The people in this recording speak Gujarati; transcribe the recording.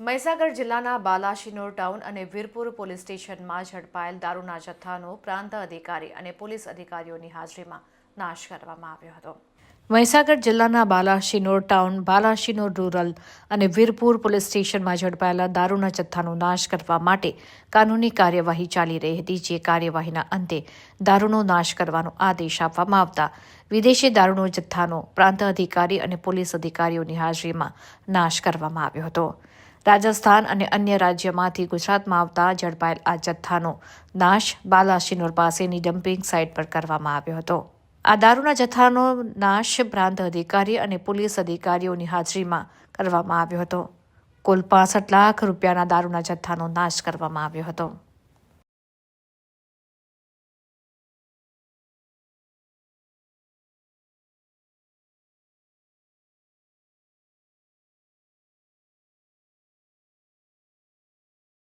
મહીસાગર જિલ્લાના બાલાશિનોર ટાઉન અને વીરપુર પોલીસ સ્ટેશનમાં ઝડપાયેલ દારૂના જથ્થાનો પ્રાંત અધિકારી અને પોલીસ અધિકારીઓની હાજરીમાં નાશ કરવામાં આવ્યો હતો. મહીસાગર જિલ્લાના બાલાશિનોર ટાઉન બાલાશિનોર રૂરલ અને વીરપુર પોલીસ સ્ટેશનમાં ઝડપાયેલા દારૂના જથ્થાનો નાશ કરવા માટે કાનૂની કાર્યવાહી ચાલી રહી હતી, જે કાર્યવાહીના અંતે દારૂનો નાશ કરવાનો આદેશ આપવામાં આવતા વિદેશી દારૂનો જથ્થાનો પ્રાંત અધિકારી અને પોલીસ અધિકારીઓની હાજરીમાં નાશ કરવામાં આવ્યો હતો. રાજસ્થાન અને અન્ય રાજ્યમાંથી ગુજરાતમાં આવતા ઝડપાયેલ આ જથ્થાનો નાશ બાલાશિનોર પાસેની ડમ્પિંગ સાઇટ પર કરવામાં આવ્યો હતો. આ દારૂના જથ્થાનો નાશ પ્રાંત અધિકારી અને પોલીસ અધિકારીઓની હાજરીમાં કરવામાં આવ્યો હતો. કુલ પાસઠ લાખ રૂપિયાના દારૂના જથ્થાનો નાશ કરવામાં આવ્યો હતો.